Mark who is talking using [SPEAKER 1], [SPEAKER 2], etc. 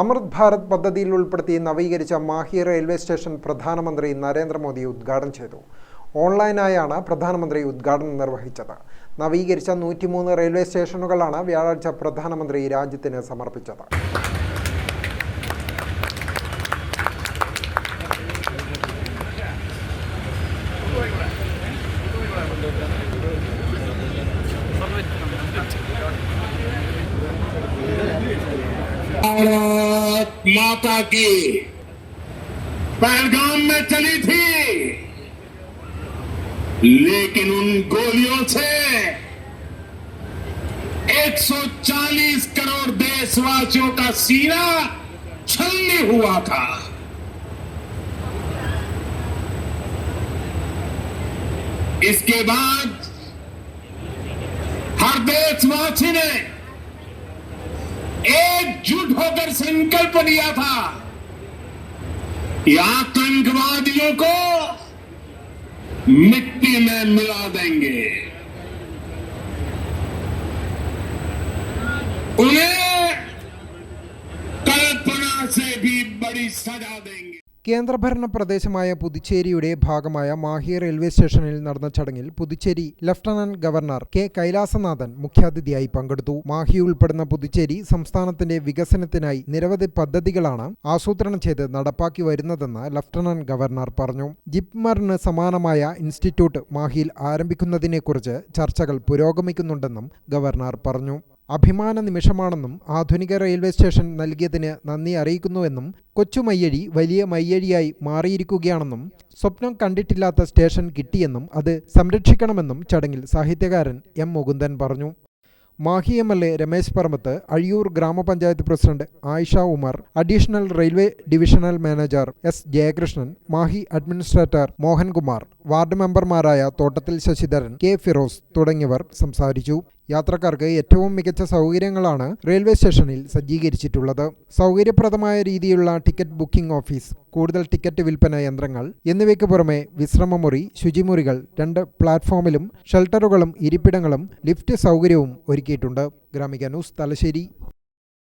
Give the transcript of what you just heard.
[SPEAKER 1] അമൃത് ഭാരത് പദ്ധതിയിൽ ഉൾപ്പെടുത്തി നവീകരിച്ച മാഹി റെയിൽവേ സ്റ്റേഷൻ പ്രധാനമന്ത്രി നരേന്ദ്രമോദി ഉദ്ഘാടനം ചെയ്തു ഓൺലൈനായാണ് പ്രധാനമന്ത്രി ഉദ്ഘാടനം നിർവഹിച്ചത് നവീകരിച്ച നൂറ്റിമൂന്ന് റെയിൽവേ സ്റ്റേഷനുകളാണ് വ്യാഴാഴ്ച പ്രധാനമന്ത്രി രാജ്യത്തിന് സമർപ്പിച്ചത്
[SPEAKER 2] Thank you. माता की पहलगाम में चली थी लेकिन उन गोलियों से 140 करोड़ देशवासियों का सीना छल हुआ था इसके बाद हर देशवासी ने एक एकजुट होकर संकल्प लिया था आतंकवादियों को मिट्टी में मिला देंगे उन्हें कल्पना से भी बड़ी सजा देंगे
[SPEAKER 1] കേന്ദ്രഭരണ പ്രദേശമായ പുതുച്ചേരിയുടെ ഭാഗമായ മാഹി റെയിൽവേ സ്റ്റേഷനിൽ നടന്ന ചടങ്ങിൽ Puducherry lieutenant governor K Kailasanathan മുഖ്യാതിഥിയായി പങ്കെടുത്തു മാഹി ഉൾപ്പെടുന്ന പുതുച്ചേരി സംസ്ഥാനത്തിന്റെ വികസനത്തിനായി നിരവധി പദ്ധതികളാണ് ആസൂത്രണം ചെയ്ത് നടപ്പാക്കി വരുന്നതെന്ന് ലഫ്റ്റനന്റ് ഗവർണർ പറഞ്ഞു ജിപ്മറിന് സമാനമായ ഇൻസ്റ്റിറ്റ്യൂട്ട് മാഹിയിൽ ആരംഭിക്കുന്നതിനെക്കുറിച്ച് ചർച്ചകൾ പുരോഗമിക്കുന്നുണ്ടെന്നും ഗവർണർ പറഞ്ഞു അഭിമാന നിമിഷമാണെന്നും ആധുനിക റെയിൽവേ സ്റ്റേഷൻ നൽകിയതിന് നന്ദി അറിയിക്കുന്നുവെന്നും കൊച്ചു മയ്യഴി വലിയ മയ്യഴിയായി മാറിയിരിക്കുകയാണെന്നും സ്വപ്നം കണ്ടിട്ടില്ലാത്ത സ്റ്റേഷൻ കിട്ടിയെന്നും അത് സംരക്ഷിക്കണമെന്നും ചടങ്ങിൽ സാഹിത്യകാരൻ എം മുകുന്ദൻ പറഞ്ഞു Mahe M L A Ramesh Parambath Azhiyur grama panchayat president Ayisha Umar additional railway divisional manager S Jayakrishnan Mahe administrator Mohankumar ward മെമ്പർമാരായ തോട്ടത്തിൽ ശശിധരൻ കെ ഫിറോസ് തുടങ്ങിയവർ സംസാരിച്ചു യാത്രക്കാർക്ക് ഏറ്റവും മികച്ച സൗകര്യങ്ങളാണ് റെയിൽവേ സ്റ്റേഷനിൽ സജ്ജീകരിച്ചിട്ടുള്ളത് സൗകര്യപ്രദമായ രീതിയിലുള്ള ടിക്കറ്റ് ബുക്കിംഗ് ഓഫീസ് കൂടുതൽ ടിക്കറ്റ് വിൽപ്പന യന്ത്രങ്ങൾ എന്നിവയ്ക്ക് പുറമെ വിശ്രമമുറി ശുചിമുറികൾ രണ്ട് പ്ലാറ്റ്ഫോമിലും ഷെൽട്ടറുകളും ഇരിപ്പിടങ്ങളും ലിഫ്റ്റ് സൗകര്യവും ഒരുക്കിയിട്ടുണ്ട് ഗ്രാമിക ന്യൂസ് തലശ്ശേരി